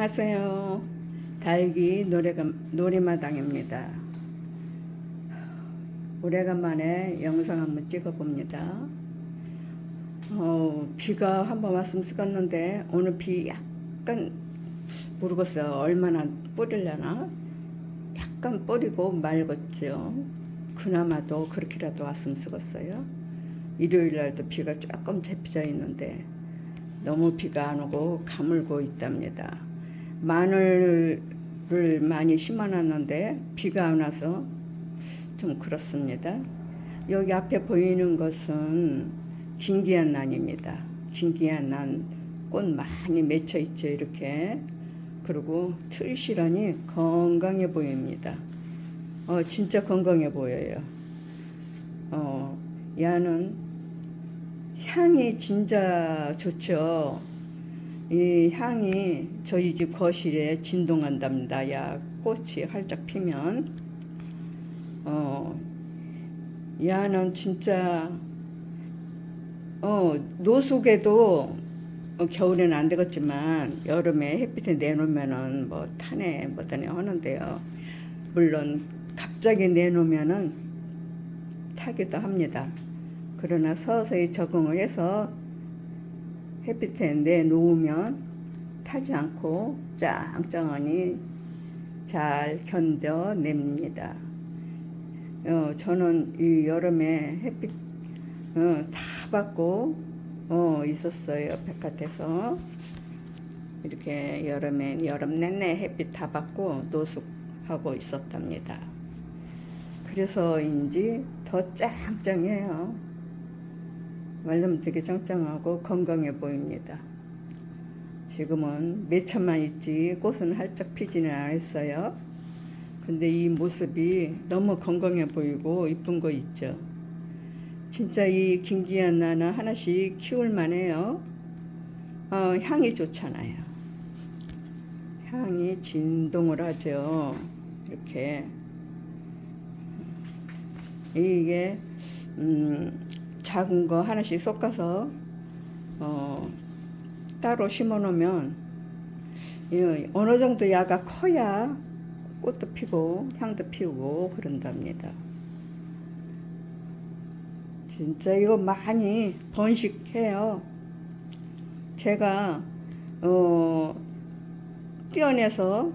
안녕하세요. 달기 노래마당입니다. 오래간만에 영상 한번 찍어봅니다. 어, 비가 한번 왔으면 쓰겠는데 오늘 비 약간 모르겠어요. 얼마나 뿌리려나? 약간 뿌리고 말겠죠. 그나마도 그렇게라도 왔으면 쓰겠어요. 일요일 날도 비가 조금 잡혀 있는데 너무 비가 안 오고 가물고 있답니다. 마늘을 많이 심어놨는데 비가 안 와서 좀 그렇습니다. 여기 앞에 보이는 것은 긴기한 난입니다. 긴기한 난 꽃 많이 맺혀 있죠 이렇게. 그리고 틀실하니 건강해 보입니다. 어 진짜 건강해 보여요. 어 야는 향이 진짜 좋죠. 이 향이 저희 집 거실에 진동한답니다. 야 꽃이 활짝 피면 어 야는 진짜 어 노숙에도 어, 겨울에는 안 되겠지만 여름에 햇빛에 내놓으면은 뭐 타네 뭐다네 하는데요. 물론 갑자기 내놓으면은 타기도 합니다. 그러나 서서히 적응을 해서 햇빛에 내놓으면 타지 않고 짱짱하니 잘 견뎌냅니다. 어, 저는 이 여름에 햇빛 어, 다 받고 어, 있었어요 바깥에서 이렇게 여름에 여름 내내 햇빛 다 받고 노숙하고 있었답니다. 그래서인지 더 짱짱해요. 말하면 되게 짱짱하고 건강해 보입니다. 지금은 몇 천만 있지 꽃은 활짝 피지는 않았어요. 근데 이 모습이 너무 건강해 보이고 이쁜 거 있죠. 진짜 이 김기한 나는 하나씩 키울 만해요. 어, 향이 좋잖아요. 향이 진동을 하죠. 이렇게 이게 음, 작은 거 하나씩 섞어서 어, 따로 심어 놓으면 어느 정도 야가 커야 꽃도 피고 향도 피우고 그런답니다. 진짜 이거 많이 번식해요. 제가 어 떼어내서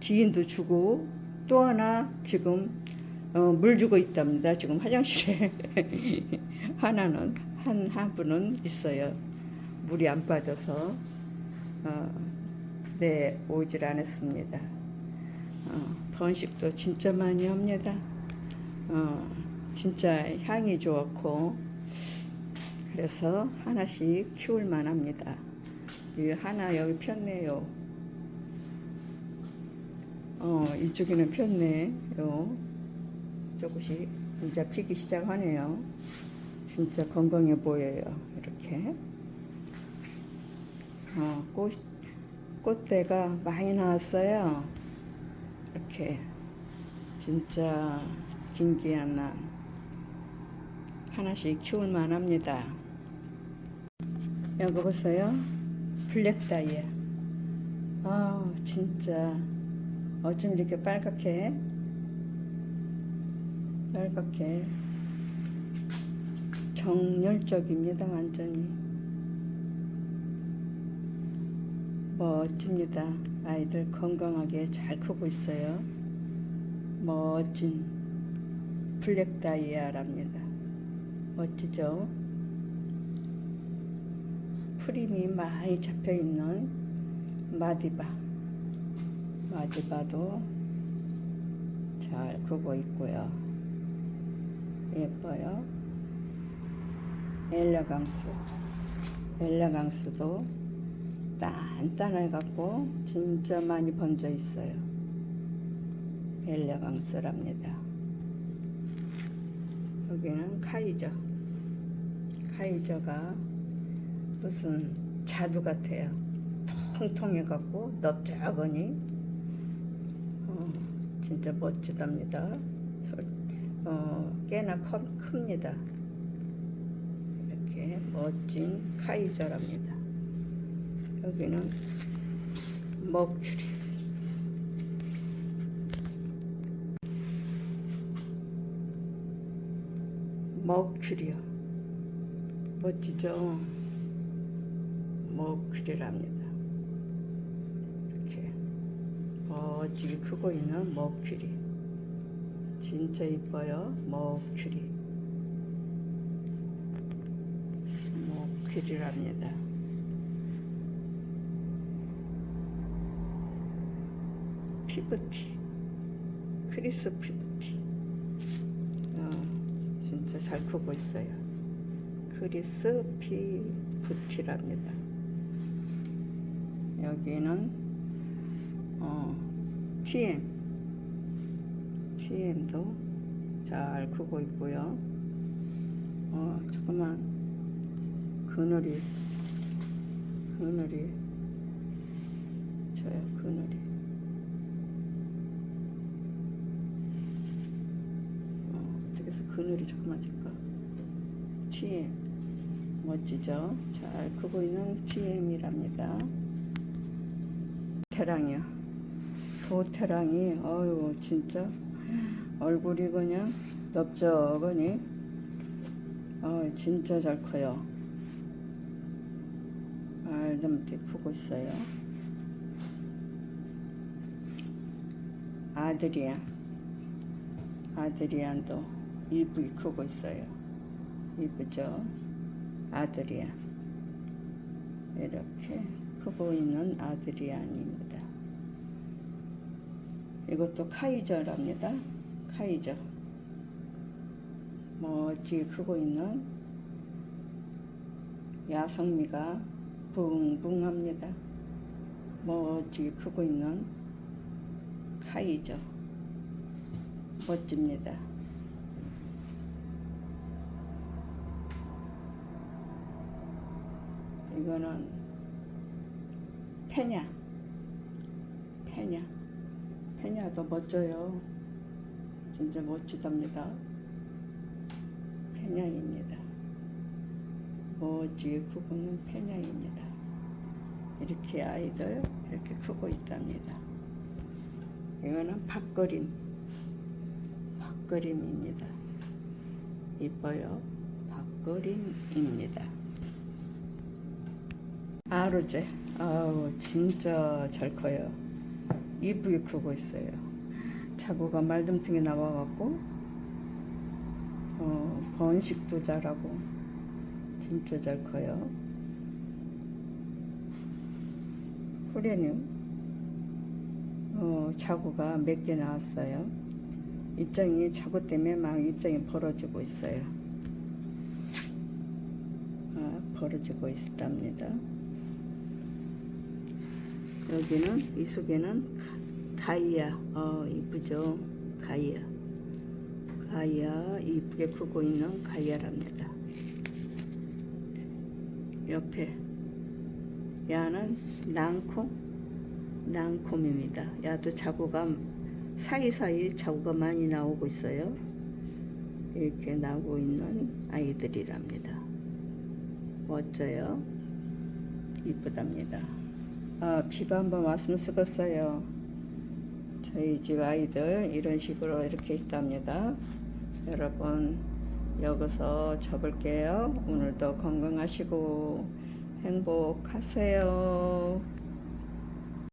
지인도 주고 또 하나 지금 어, 물 주고 있답니다. 지금 화장실에 하나는 한, 한 분은 있어요. 물이 안 빠져서 어, 네 오질 않았습니다. 어, 번식도 진짜 많이 합니다. 어, 진짜 향이 좋고 그래서 하나씩 키울 만합니다. 이 하나 여기 폈네요. 어 이쪽에는 폈네 요. 조금씩 이제 피기 시작하네요. 진짜 건강해 보여요. 이렇게 어, 꽃 꽃대가 많이 나왔어요. 이렇게 진짜 난 하나씩 키울 만 합니다. 여기 보세요. 블랙 다이아. 아 진짜 어쩜 이렇게 빨갛게 빨갛게 정열적입니다 완전히. 멋집니다. 아이들 건강하게 잘 크고 있어요. 멋진 블랙 다이아랍니다. 멋지죠? 프림이 많이 잡혀있는 마디바. 마디바도 잘 크고 있고요. 예뻐요 엘레강스. 엘레강스도 단단해 갖고 진짜 많이 번져 있어요. 엘레강스랍니다. 여기는 카이저. 카이저가 무슨 자두 같아요. 통통해 갖고 넓적하니 어, 진짜 멋지답니다. 솔- 어, 꽤나 커, 큽니다 멋진 카이저랍니다. 여기는 머큐리. 머큐리요. 멋지죠? 머큐리랍니다. 이렇게 멋지게 크고 있는 머큐리. 진짜 이뻐요. 머큐리 머큐리랍니다. 피부티. 크리스 피부티. 어, 진짜 잘 크고 있어요. 크리스 피부티랍니다. 여기는 어, TM TM도 잘 크고 있고요. 어 잠깐만 그늘이 그늘이 저요 그늘이. 어, 어떻게 해서 그늘이 잠깐만 잠깐 TM 멋지죠? 잘 크고 있는 TM이랍니다. 태랑이요. 도태랑이 어유 진짜. 얼굴이 그냥 넓적하니 어 진짜 잘 커요 말도 못해 크고 있어요. 아드리안 아드리안도 이쁘게 크고 있어요. 이쁘죠? 아드리안 이렇게 크고 있는 아드리안입니다. 이것도 카이저랍니다. 카이저. 멋지게 크고 있는 야성미가 붕붕합니다. 멋지게 크고 있는 카이저 멋집니다. 이거는 페냐 페냐 페냐도 멋져요. 진짜 멋지답니다. 페냐입니다. 멋지게 크고 있는 페냐입니다. 이렇게 아이들 이렇게 크고 있답니다. 이거는 밥그림, 밥그림입니다. 이뻐요. 밥그림입니다. 아로제, 아우 진짜 잘 커요. 이쁘게 크고 있어요. 자구가 말듬퉁에 나와갖고 어, 번식도 잘하고 진짜 잘 커요. 후레늄 어, 자구가 몇 개 나왔어요. 입장이 자구 때문에 막 입장이 벌어지고 있어요. 아, 벌어지고 있답니다. 여기는 이 속에는 가- 가이아 어 이쁘죠 가이아 가이아 이쁘게 크고 있는 가이아랍니다 옆에. 야는 낭콤 낭콤입니다. 야도 자구가 사이사이 자구가 많이 나오고 있어요. 이렇게 나오고 있는 아이들이랍니다. 멋져요. 이쁘답니다. 아, 비가 한번 왔으면 쓰겠어요. 저희 집 아이들 이런 식으로 이렇게 있답니다. 여러분 여기서 접을게요. 오늘도 건강하시고 행복하세요.